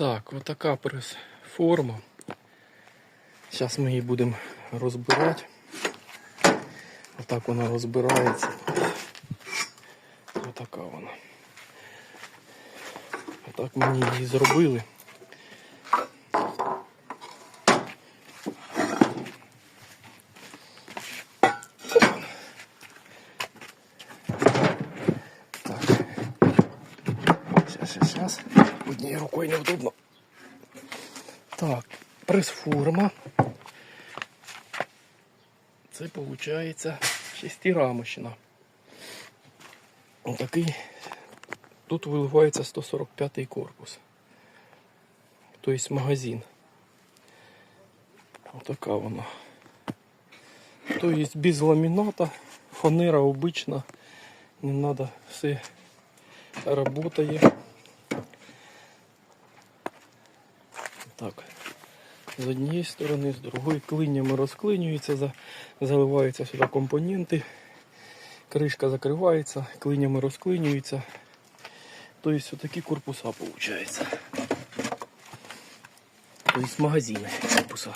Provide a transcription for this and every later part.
Так, отака прес-форма. Зараз ми її будемо розбирати. Отак вона розбирається. Отака вона. Отак мені її зробили. Так. Сейчас, сейчас, сейчас. Однією рукою неудобно. Так, прес-форма. Це виходить шестирамочна. Отакий. Тут виливається 145-й корпус. Тобто магазин. Отака вона. Тобто без ламіната, фанера обична, не треба, все работає. Так. З однієї сторони, з другої клинями розклинюється, заливаються сюди компоненти. Кришка закривається, клинями розклинюється. Тобто такі корпуса виходить. Тобто магазини корпуса.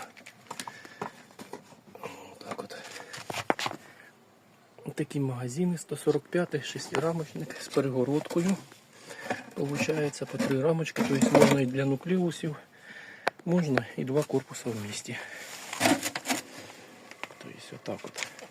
Так от. Такі магазини 145 шестирамочник з перегородкою. Получається по три рамочки, тобто можна і для нуклеусів, можна и два корпуса вместе. То есть вот так от.